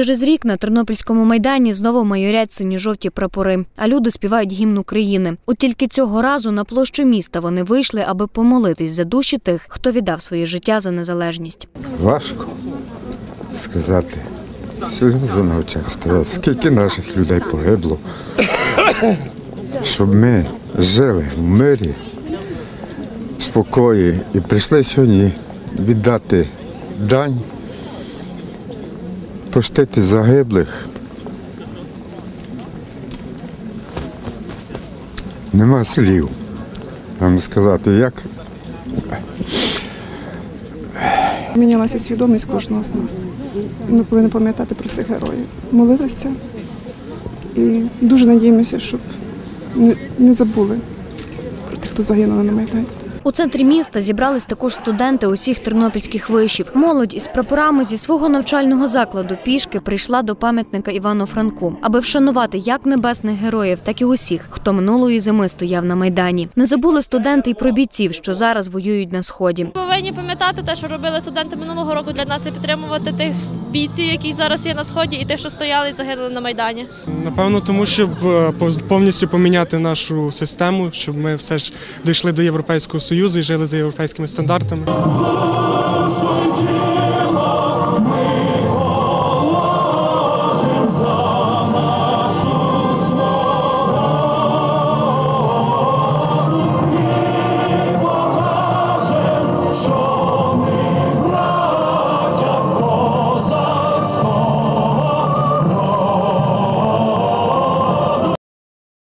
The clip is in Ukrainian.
Через рік на Тернопільському майдані знову майорять сині-жовті прапори, а люди співають гімн України. От тільки цього разу на площу міста вони вийшли, аби помолитись за душі тих, хто віддав своє життя за незалежність. Важко сказати. Сльози на очах стоять. Скільки наших людей погибло, щоб ми жили в мирі, в спокої і прийшли сьогодні віддати дань, пустити загиблих. Нема слів вам сказати, як Мінялася свідомість кожного з нас. Ми повинні пам'ятати про цих героїв, молитися і дуже надіємося, щоб не, забули про тих, хто загинув на Майдані. У центрі міста зібрались також студенти усіх тернопільських вишів. Молодь із прапорами зі свого навчального закладу пішки прийшла до пам'ятника Івану Франку, аби вшанувати як небесних героїв, так і усіх, хто минулої зими стояв на майдані. Не забули студенти й про бійців, що зараз воюють на сході. Повинні пам'ятати те, що робили студенти минулого року для нас і підтримувати тих бійців, які зараз є на сході, і тих, що стояли і загинули на майдані. Напевно, тому щоб е, повністю поміняти нашу систему, щоб ми все ж дійшли до Європейського Союзу і жили за європейськими стандартами.